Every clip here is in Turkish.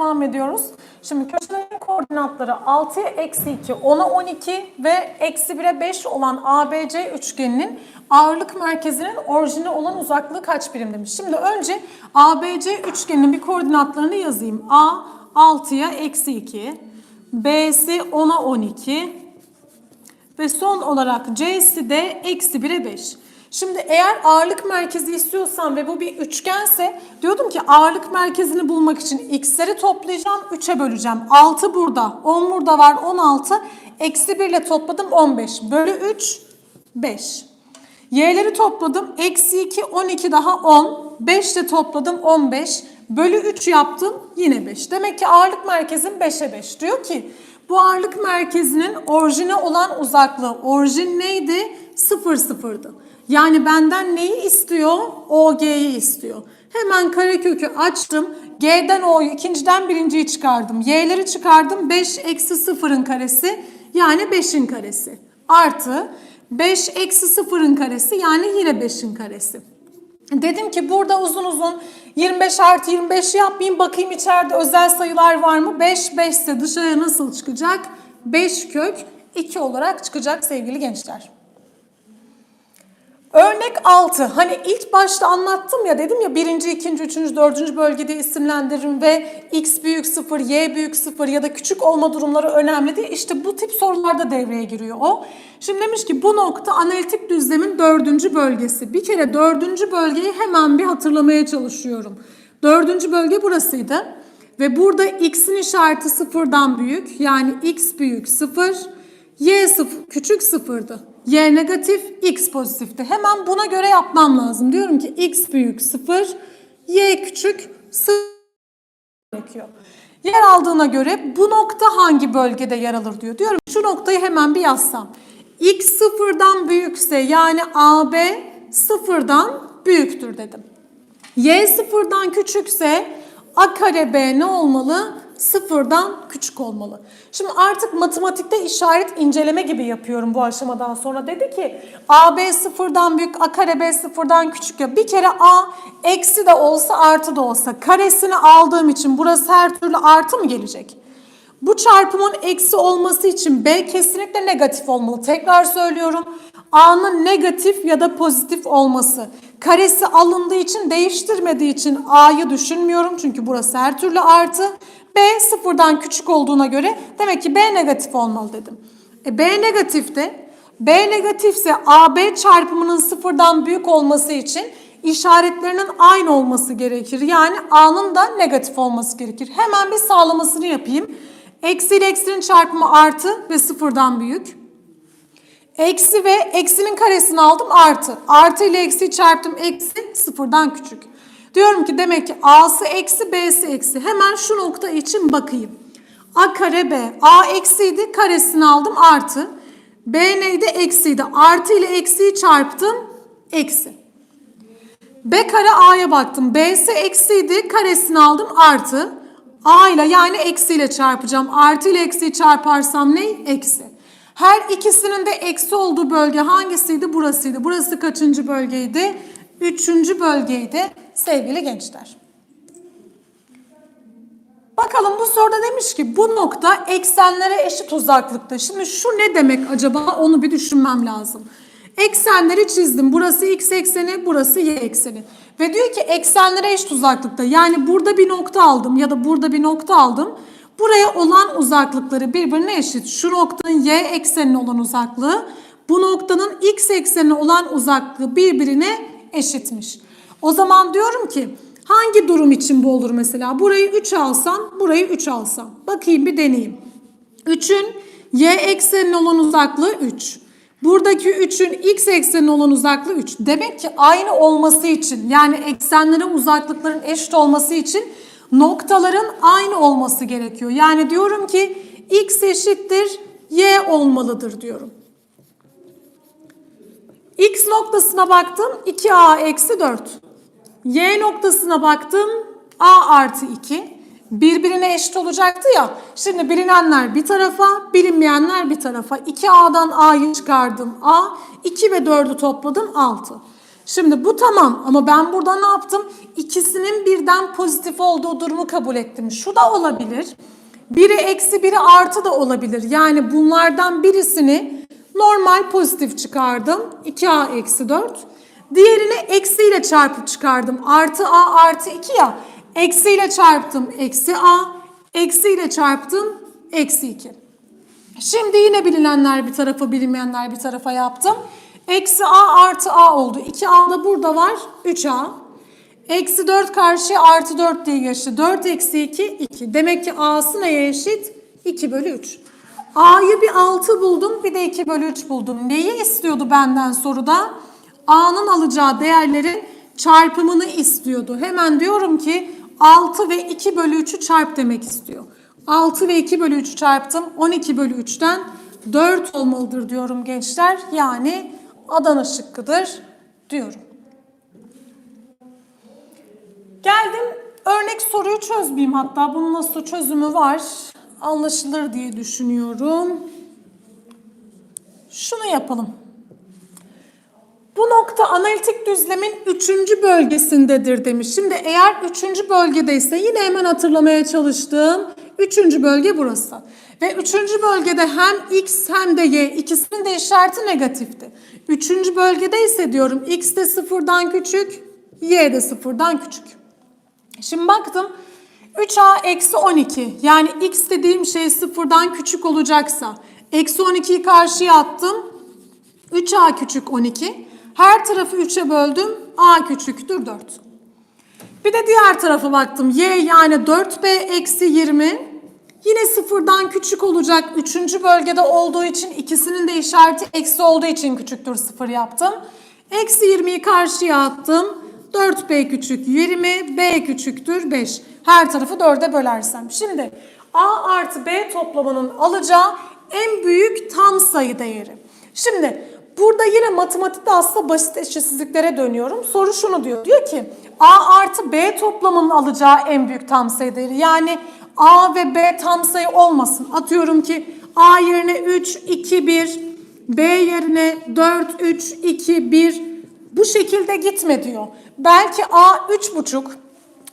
devam ediyoruz. Şimdi köşelerin koordinatları 6'ya eksi 2, 10'a 12 ve eksi 1'e 5 olan ABC üçgeninin ağırlık merkezinin orijine olan uzaklığı kaç birim demiş. Şimdi önce ABC üçgeninin bir koordinatlarını yazayım. A 6'ya eksi 2, B'si 10'a 12 ve son olarak C'si de eksi 1'e 5. Şimdi eğer ağırlık merkezi istiyorsam ve bu bir üçgense diyordum ki ağırlık merkezini bulmak için x'leri toplayacağım 3'e böleceğim. 6 burada 10 burada var 16 eksi 1 ile topladım 15 bölü 3 5. Y'leri topladım eksi 2 12 daha 10 5 ile topladım 15 bölü 3 yaptım yine 5. Demek ki ağırlık merkezim 5'e 5 diyor ki bu ağırlık merkezinin orijine olan uzaklığı orijin neydi? 0 sıfırdı. Yani benden neyi istiyor? OG'yi istiyor. Hemen karekökü açtım. G'den O'yu ikinciden birinciyi çıkardım. Y'leri çıkardım. 5 eksi 0'ın karesi yani 5'in karesi. Artı 5 eksi 0'ın karesi yani yine 5'in karesi. Dedim ki burada uzun uzun 25 artı 25 yapmayayım. Bakayım içeride özel sayılar var mı? 5, 5 ise dışarıya nasıl çıkacak? 5 kök 2 olarak çıkacak sevgili gençler. Örnek 6. Hani ilk başta anlattım ya dedim ya birinci, ikinci, üçüncü, dördüncü bölgede isimlendiririm ve x büyük 0, y büyük 0 ya da küçük olma durumları önemli diye işte bu tip sorularda devreye giriyor o. Şimdi demiş ki bu nokta analitik düzlemin dördüncü bölgesi. Bir kere dördüncü bölgeyi hemen bir hatırlamaya çalışıyorum. Dördüncü bölge burasıydı. Ve burada x'in işareti sıfırdan büyük yani x büyük 0, y sıfır, küçük sıfırdı. Y negatif, x pozitifti. Hemen buna göre yapmam lazım. Diyorum ki x büyük 0, y küçük 0 gerekiyor. Yer aldığına göre bu nokta hangi bölgede yer alır diyor. Diyorum şu noktayı hemen bir yazsam. x sıfırdan büyükse yani AB sıfırdan büyüktür dedim. Y sıfırdan küçükse A kare B ne olmalı? Sıfırdan küçük olmalı. Şimdi artık matematikte işaret inceleme gibi yapıyorum bu aşamadan sonra. Dedi ki AB sıfırdan büyük, A kare B sıfırdan küçük ya. Bir kere A eksi de olsa artı da olsa karesini aldığım için burası her türlü artı mı gelecek? Bu çarpımın eksi olması için B kesinlikle negatif olmalı. Tekrar söylüyorum. A'nın negatif ya da pozitif olması. Karesi alındığı için değiştirmediği için A'yı düşünmüyorum. Çünkü burası her türlü artı. B sıfırdan küçük olduğuna göre demek ki B negatif olmalı dedim. E B negatifte B negatifse AB çarpımının sıfırdan büyük olması için işaretlerinin aynı olması gerekir. Yani A'nın da negatif olması gerekir. Hemen bir sağlamasını yapayım. Eksi ile eksinin çarpımı artı ve sıfırdan büyük. Eksi ve eksinin karesini aldım artı. Artı ile eksiyi çarptım eksi sıfırdan küçük. Diyorum ki demek ki A'sı eksi B'si eksi. Hemen şu nokta için bakayım. A kare B. A eksiydi karesini aldım artı. B neydi? Eksiydi. Artı ile eksiyi çarptım eksi. B kare A'ya baktım. B'si eksiydi karesini aldım artı. A ile yani eksiyle çarpacağım. Artı ile eksiyi çarparsam ne? Eksi. Her ikisinin de eksi olduğu bölge hangisiydi? Burasıydı. Burası kaçıncı bölgeydi? Üçüncü bölgeydi sevgili gençler. Bakalım bu soruda demiş ki bu nokta eksenlere eşit uzaklıkta. Şimdi şu ne demek acaba onu bir düşünmem lazım. Eksenleri çizdim. Burası x ekseni, burası y ekseni. Ve diyor ki eksenlere eşit uzaklıkta. Yani burada bir nokta aldım ya da burada bir nokta aldım. Buraya olan uzaklıkları birbirine eşit. Şu noktanın y eksenine olan uzaklığı, bu noktanın x eksenine olan uzaklığı birbirine eşitmiş. O zaman diyorum ki hangi durum için bu olur mesela? Burayı 3 alsam, burayı 3 alsam. Bakayım bir deneyeyim. 3'ün y eksenine olan uzaklığı 3. Buradaki 3'ün x eksenine olan uzaklığı 3. Demek ki aynı olması için yani eksenlerin uzaklıkların eşit olması için noktaların aynı olması gerekiyor. Yani diyorum ki x eşittir y olmalıdır diyorum. X noktasına baktım 2a eksi 4. Y noktasına baktım a artı 2. Birbirine eşit olacaktı ya. Şimdi bilinenler bir tarafa, bilinmeyenler bir tarafa. 2a'dan a'yı çıkardım a. 2 ve 4'ü topladım 6. Şimdi bu tamam ama ben burada ne yaptım? İkisinin birden pozitif olduğu durumu kabul ettim. Şu da olabilir. Biri eksi biri artı da olabilir. Yani bunlardan birisini normal pozitif çıkardım. 2a eksi 4. Diğerini eksiyle çarpıp çıkardım. Artı a artı 2 ya. Eksiyle çarptım eksi a. Eksiyle çarptım eksi 2. Şimdi yine bilinenler bir tarafa bilinmeyenler bir tarafa yaptım. Eksi a artı a oldu. 2a da burada var 3a. Eksi 4 karşıya artı 4 diye geçti. 4 eksi 2 2. Demek ki a'sı neye eşit? 2 bölü 3. A'yı bir 6 buldum bir de 2 bölü 3 buldum. Neyi istiyordu benden soruda? A'nın alacağı değerlerin çarpımını istiyordu. Hemen diyorum ki 6 ve 2 bölü 3'ü çarp demek istiyor. 6 ve 2 bölü 3'ü çarptım. 12 bölü 3'ten 4 olmalıdır diyorum gençler. Yani Adana şıkkıdır diyorum. Geldim örnek soruyu çözmeyeyim hatta bunun nasıl çözümü var anlaşılır diye düşünüyorum. Şunu yapalım. Bu nokta analitik düzlemin üçüncü bölgesindedir demiş. Şimdi eğer üçüncü bölgedeyse yine hemen hatırlamaya çalıştığım üçüncü bölge burası. Ve üçüncü bölgede hem x hem de y ikisinin de işareti negatifti. Üçüncü bölgede ise diyorum x de sıfırdan küçük, y de sıfırdan küçük. Şimdi baktım 3a eksi 12 yani x dediğim şey sıfırdan küçük olacaksa eksi 12'yi karşıya attım 3a küçük 12 her tarafı 3'e böldüm a küçüktür 4. Bir de diğer tarafa baktım y yani 4b eksi 20 yine sıfırdan küçük olacak 3. bölgede olduğu için ikisinin de işareti eksi olduğu için küçüktür 0 yaptım. Eksi 20'yi karşıya attım. 4b küçük 20, b küçüktür 5. Her tarafı 4'e bölersem. Şimdi a artı b toplamının alacağı en büyük tam sayı değeri. Şimdi burada yine matematikte aslında basit eşitsizliklere dönüyorum. Soru şunu diyor. Diyor ki a artı b toplamının alacağı en büyük tam sayı değeri. Yani a ve b tam sayı olmasın. Atıyorum ki a yerine 3, 2, 1, b yerine 4, 3, 2, 1 bu şekilde gitme diyor. Belki A 3,5,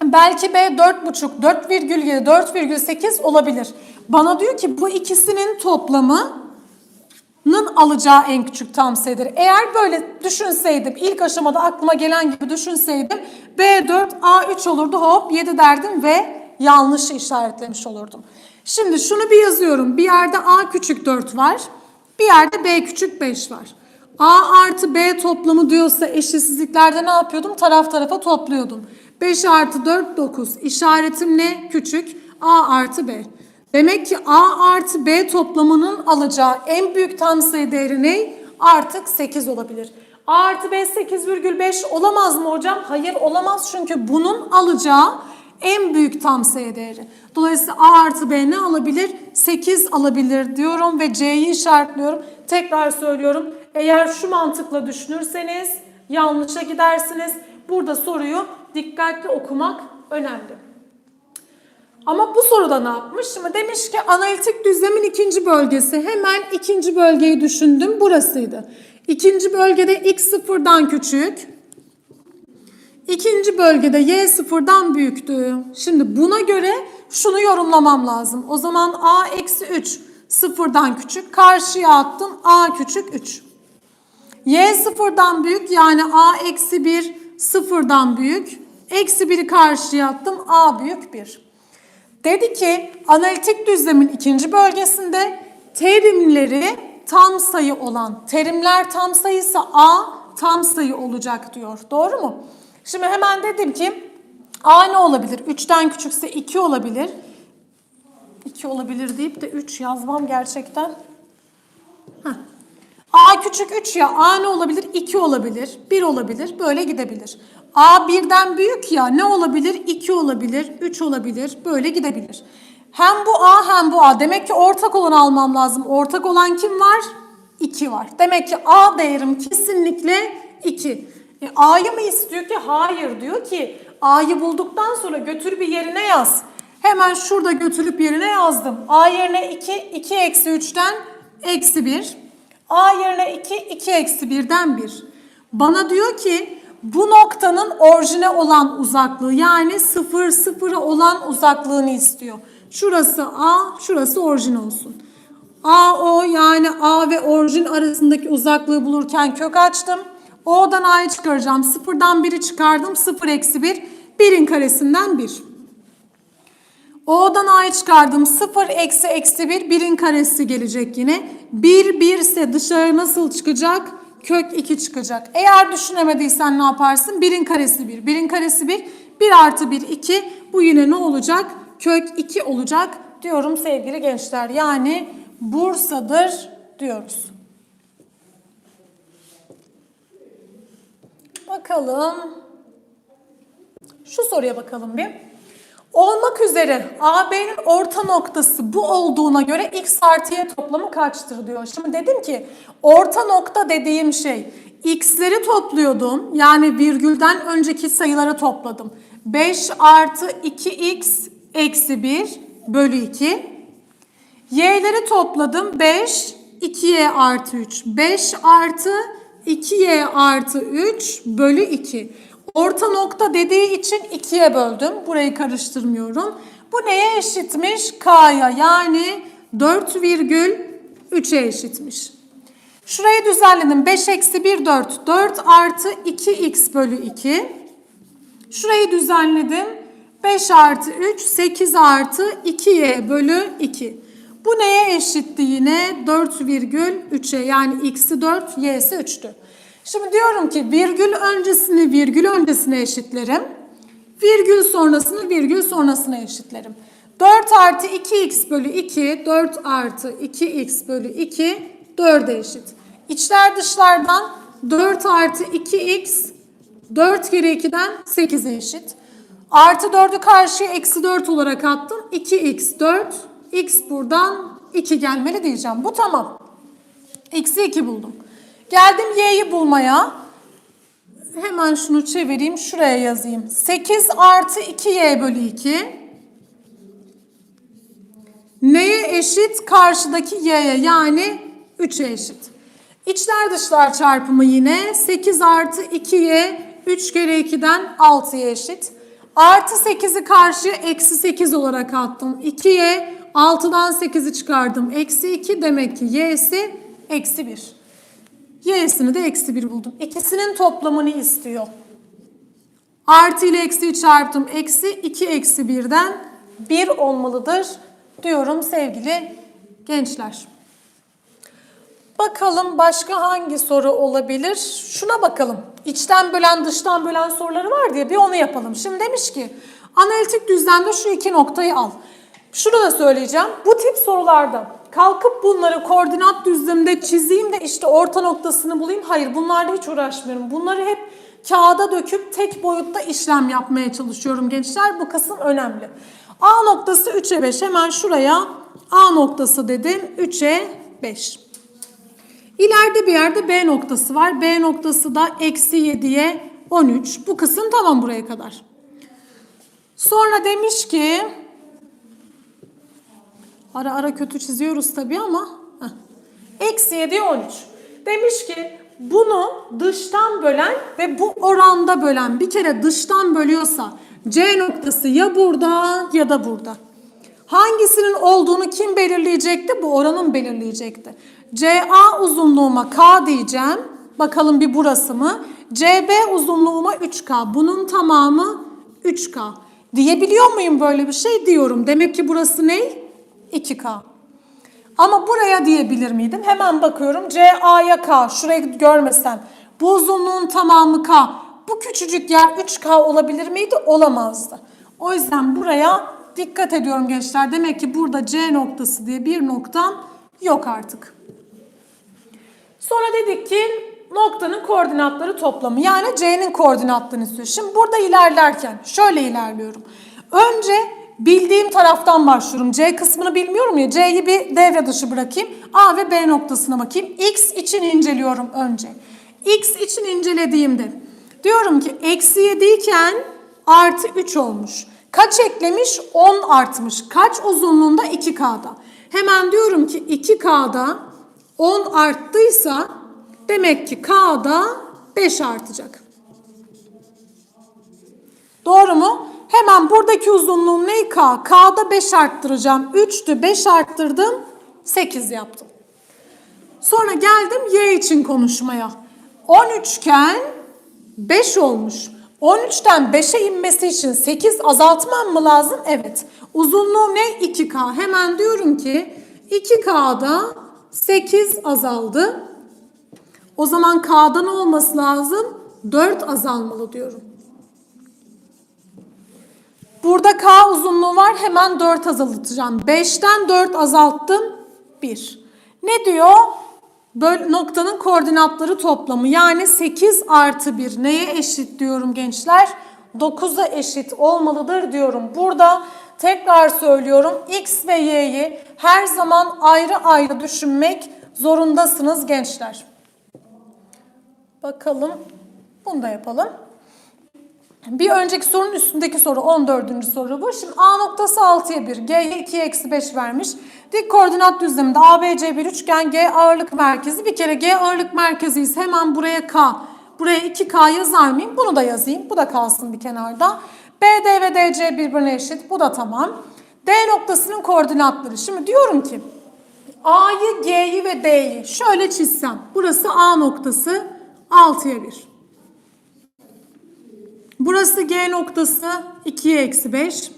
belki B 4,5, 4,7, 4,8 olabilir. Bana diyor ki bu ikisinin toplamının alacağı en küçük tam sayıdır. Eğer böyle düşünseydim, ilk aşamada aklıma gelen gibi düşünseydim B4, A3 olurdu hop 7 derdim ve yanlış işaretlemiş olurdum. Şimdi şunu bir yazıyorum. Bir yerde A küçük 4 var, bir yerde B küçük 5 var. A artı B toplamı diyorsa eşitsizliklerde ne yapıyordum? Taraf tarafa topluyordum. 5 artı 4 9. İşaretim ne? Küçük. A artı B. Demek ki A artı B toplamının alacağı en büyük tam sayı değeri ne? Artık 8 olabilir. A artı B 8,5 olamaz mı hocam? Hayır olamaz çünkü bunun alacağı en büyük tam sayı değeri. Dolayısıyla A artı B ne alabilir? 8 alabilir diyorum ve C'yi işaretliyorum. Tekrar söylüyorum. Eğer şu mantıkla düşünürseniz yanlışa gidersiniz. Burada soruyu dikkatli okumak önemli. Ama bu soruda ne yapmış? Şimdi demiş ki analitik düzlemin ikinci bölgesi. Hemen ikinci bölgeyi düşündüm. Burasıydı. İkinci bölgede x sıfırdan küçük. İkinci bölgede y sıfırdan büyüktü. Şimdi buna göre şunu yorumlamam lazım. O zaman a eksi 3 sıfırdan küçük. Karşıya attım a küçük 3. Y sıfırdan büyük yani a eksi 1 sıfırdan büyük. Eksi 1'i karşıya attım a büyük 1. Dedi ki analitik düzlemin ikinci bölgesinde terimleri tam sayı olan terimler tam sayısı a tam sayı olacak diyor. Doğru mu? Şimdi hemen dedim ki a ne olabilir? 3'ten küçükse 2 olabilir. 2 olabilir deyip de 3 yazmam gerçekten. Heh. A küçük 3 ya. A ne olabilir? 2 olabilir. 1 olabilir. Böyle gidebilir. A birden büyük ya. Ne olabilir? 2 olabilir. 3 olabilir. Böyle gidebilir. Hem bu A hem bu A. Demek ki ortak olanı almam lazım. Ortak olan kim var? 2 var. Demek ki A değerim kesinlikle 2. E, A'yı mı istiyor ki? Hayır diyor ki A'yı bulduktan sonra götür bir yerine yaz. Hemen şurada götürüp yerine yazdım. A yerine 2, 2 eksi 3'ten eksi 1. A yerine 2, 2 eksi 1'den 1. Bana diyor ki bu noktanın orijine olan uzaklığı yani 0 0'a olan uzaklığını istiyor. Şurası A, şurası orijin olsun. AO yani A ve orijin arasındaki uzaklığı bulurken kök açtım. O'dan A'yı çıkaracağım. Sıfırdan 1'i çıkardım. 0 eksi 1. 1'in karesinden 1. O'dan A'yı çıkardım. 0 eksi eksi 1. 1'in karesi gelecek yine. 1 1 ise dışarı nasıl çıkacak? Kök 2 çıkacak. Eğer düşünemediysen ne yaparsın? 1'in karesi 1. 1'in karesi 1. 1 artı 1 2. Bu yine ne olacak? Kök 2 olacak diyorum sevgili gençler. Yani Bursa'dır diyoruz. Bakalım. Şu soruya bakalım bir. Olmak üzere AB'nin orta noktası bu olduğuna göre x artı y toplamı kaçtır diyor. Şimdi dedim ki orta nokta dediğim şey x'leri topluyordum. Yani virgülden önceki sayıları topladım. 5 artı 2x eksi 1 bölü 2. Y'leri topladım. 5, 2y artı 3. 5 artı 2y artı 3 bölü 2. Orta nokta dediği için 2'ye böldüm. Burayı karıştırmıyorum. Bu neye eşitmiş? K'ya yani 4,3'e eşitmiş. Şurayı düzenledim. 5 eksi 1 4. 4 artı 2x bölü 2. Şurayı düzenledim. 5 artı 3 8 artı 2y bölü 2. Bu neye eşitti yine? 4,3'e yani x'i 4 y'si 3'tü. Şimdi diyorum ki virgül öncesini virgül öncesine eşitlerim. Virgül sonrasını virgül sonrasına eşitlerim. 4 artı 2x bölü 2, 4 artı 2x bölü 2, 4'e eşit. İçler dışlardan 4 artı 2x, 4 kere 2'den 8'e eşit. Artı 4'ü karşıya eksi 4 olarak attım. 2x 4, x buradan 2 gelmeli diyeceğim. Bu tamam. Eksi 2 buldum. Geldim y'yi bulmaya. Hemen şunu çevireyim. Şuraya yazayım. 8 artı 2y bölü 2. Neye eşit? Karşıdaki y'ye yani 3'e eşit. İçler dışlar çarpımı yine 8 artı 2y 3 kere 2'den 6'ya eşit. Artı 8'i karşıya eksi 8 olarak attım. 2y 6'dan 8'i çıkardım. Eksi 2 demek ki y'si eksi 1. Y'sini de eksi 1 buldum. İkisinin toplamını istiyor. Artı ile eksiyi çarptım. Eksi 2 eksi 1'den 1 olmalıdır diyorum sevgili gençler. Bakalım başka hangi soru olabilir? Şuna bakalım. İçten bölen dıştan bölen soruları var diye bir onu yapalım. Şimdi demiş ki analitik düzlemde şu iki noktayı al. Şunu da söyleyeceğim. Bu tip sorularda kalkıp bunları koordinat düzleminde çizeyim de işte orta noktasını bulayım. Hayır bunlarla hiç uğraşmıyorum. Bunları hep kağıda döküp tek boyutta işlem yapmaya çalışıyorum gençler. Bu kısım önemli. A noktası 3'e 5. Hemen şuraya A noktası dedim. 3'e 5. İleride bir yerde B noktası var. B noktası da eksi 7'ye 13. Bu kısım tamam buraya kadar. Sonra demiş ki ara ara kötü çiziyoruz tabii ama heh. eksi 7'ye 13. Demiş ki bunu dıştan bölen ve bu oranda bölen bir kere dıştan bölüyorsa C noktası ya burada ya da burada. Hangisinin olduğunu kim belirleyecekti? Bu oranın belirleyecekti. CA uzunluğuma K diyeceğim. Bakalım bir burası mı? CB uzunluğuma 3K. Bunun tamamı 3K. Diyebiliyor muyum böyle bir şey? Diyorum. Demek ki burası ne? 2K. Ama buraya diyebilir miydim? Hemen bakıyorum. CA'ya K. Şurayı görmesem. Bu uzunluğun tamamı K. Bu küçücük yer 3K olabilir miydi? Olamazdı. O yüzden buraya dikkat ediyorum gençler. Demek ki burada C noktası diye bir noktam yok artık. Sonra dedik ki noktanın koordinatları toplamı yani C'nin koordinatlarını istiyor. Şimdi burada ilerlerken şöyle ilerliyorum. Önce bildiğim taraftan başlıyorum. C kısmını bilmiyorum ya. C'yi bir devre dışı bırakayım. A ve B noktasına bakayım. X için inceliyorum önce. X için incelediğimde diyorum ki eksi 7 iken artı 3 olmuş. Kaç eklemiş? 10 artmış. Kaç uzunluğunda? 2K'da. Hemen diyorum ki 2K'da 10 arttıysa demek ki K'da 5 artacak. Doğru mu? Hemen buradaki uzunluğum ne? K. K'da 5 arttıracağım. 3'tü 5 arttırdım. 8 yaptım. Sonra geldim Y için konuşmaya. 13 iken 5 olmuş. 13'ten 5'e inmesi için 8 azaltmam mı lazım? Evet. Uzunluğu ne? 2K. Hemen diyorum ki 2K'da 8 azaldı. O zaman K'da ne olması lazım? 4 azalmalı diyorum. Burada K uzunluğu var. Hemen 4 azaltacağım. 5'ten 4 azalttım. 1. Ne diyor? Böyle noktanın koordinatları toplamı. Yani 8 artı 1 neye eşit diyorum gençler? 9'a eşit olmalıdır diyorum. Burada tekrar söylüyorum. X ve Y'yi her zaman ayrı ayrı düşünmek zorundasınız gençler. Bakalım. Bunu da yapalım. Bir önceki sorunun üstündeki soru 14. soru bu. Şimdi A noktası 6'ya 1, G'ye 2'ye eksi 5 vermiş. Dik koordinat düzleminde ABC bir üçgen, G ağırlık merkezi. Bir kere G ağırlık merkezi ise hemen buraya K. Buraya 2K yazar mıyım? Bunu da yazayım. Bu da kalsın bir kenarda. BD ve DC birbirine eşit. Bu da tamam. D noktasının koordinatları. Şimdi diyorum ki A'yı, G'yi ve D'yi şöyle çizsem. Burası A noktası 6'ya 1. Burası G noktası 2'ye eksi 5.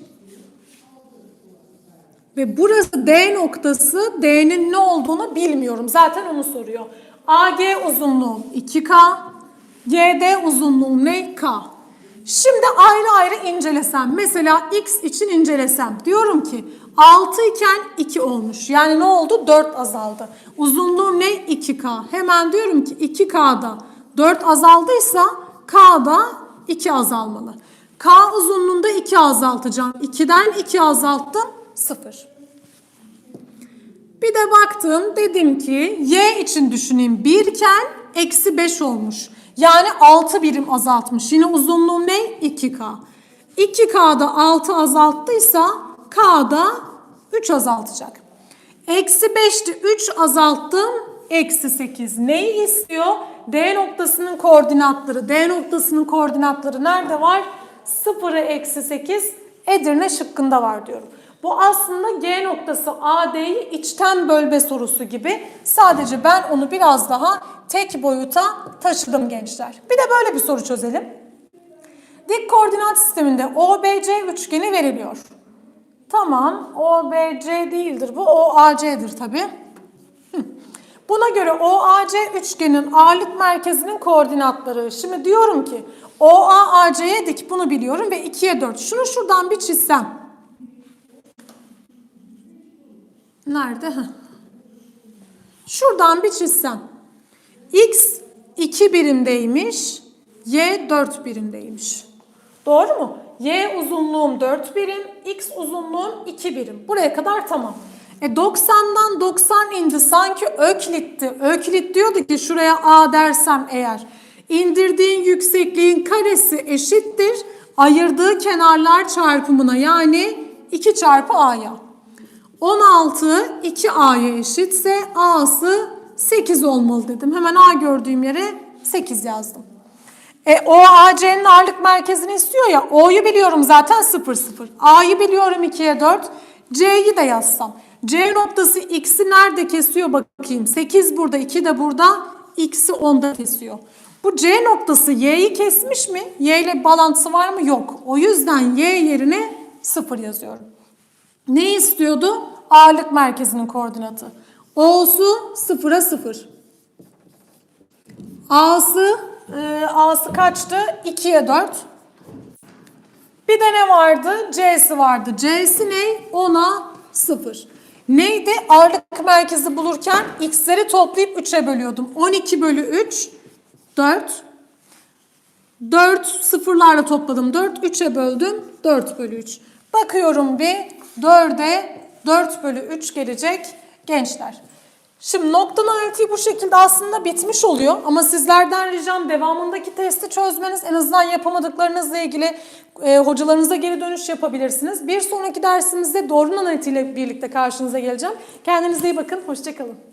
Ve burası D noktası D'nin ne olduğunu bilmiyorum. Zaten onu soruyor. AG uzunluğu 2K. GD uzunluğu ne? K. Şimdi ayrı ayrı incelesem. Mesela X için incelesem. Diyorum ki 6 iken 2 olmuş. Yani ne oldu? 4 azaldı. Uzunluğu ne? 2K. Hemen diyorum ki 2K'da 4 azaldıysa K'da 2 azalmalı. K uzunluğunda 2 azaltacağım. 2'den 2 azalttım. 0. Bir de baktım dedim ki y için düşüneyim 1 iken eksi 5 olmuş. Yani 6 birim azaltmış. Yine uzunluğu ne? 2K. 2K'da 6 azalttıysa K'da 3 azaltacak. Eksi 5'ti 3 azalttım. Eksi 8. Neyi istiyor? D noktasının koordinatları. D noktasının koordinatları nerede var? 0'ı eksi 8 Edirne şıkkında var diyorum. Bu aslında G noktası AD'yi içten bölme sorusu gibi. Sadece ben onu biraz daha tek boyuta taşıdım gençler. Bir de böyle bir soru çözelim. Dik koordinat sisteminde OBC üçgeni veriliyor. Tamam, OBC değildir bu, OAC'dir tabii. Buna göre OAC üçgenin ağırlık merkezinin koordinatları. Şimdi diyorum ki OA AC'ye dik bunu biliyorum ve 2'ye 4. Şunu şuradan bir çizsem. Nerede? Şuradan bir çizsem. X 2 birimdeymiş. Y 4 birimdeymiş. Doğru mu? Y uzunluğum 4 birim, X uzunluğum 2 birim. Buraya kadar tamam. E 90'dan 90 indi sanki Öklit'ti. Öklit diyordu ki şuraya A dersem eğer. indirdiğin yüksekliğin karesi eşittir. Ayırdığı kenarlar çarpımına yani 2 çarpı A'ya. 16 2A'ya eşitse A'sı 8 olmalı dedim. Hemen A gördüğüm yere 8 yazdım. E, o AC'nin ağırlık merkezini istiyor ya. O'yu biliyorum zaten 0 0. A'yı biliyorum 2'ye 4. C'yi de yazsam. C noktası X'i nerede kesiyor bakayım. 8 burada 2 de burada. X'i 10'da kesiyor. Bu C noktası Y'yi kesmiş mi? Y ile bağlantısı var mı? Yok. O yüzden Y yerine 0 yazıyorum. Ne istiyordu? Ağırlık merkezinin koordinatı. O'su 0'a 0. A'sı e, A'sı kaçtı? 2'ye 4. Bir de ne vardı? C'si vardı. C'si ne? 10'a 0. Neydi? Ağırlık merkezi bulurken x'leri toplayıp 3'e bölüyordum. 12 bölü 3 4. 4 sıfırlarla topladım. 4 3'e böldüm. 4 bölü 3. Bakıyorum bir 4'e 4 bölü 3 gelecek gençler. Şimdi noktalı analitiği bu şekilde aslında bitmiş oluyor. Ama sizlerden ricam devamındaki testi çözmeniz. En azından yapamadıklarınızla ilgili e, hocalarınıza geri dönüş yapabilirsiniz. Bir sonraki dersimizde doğrunun analitiğiyle birlikte karşınıza geleceğim. Kendinize iyi bakın. Hoşçakalın.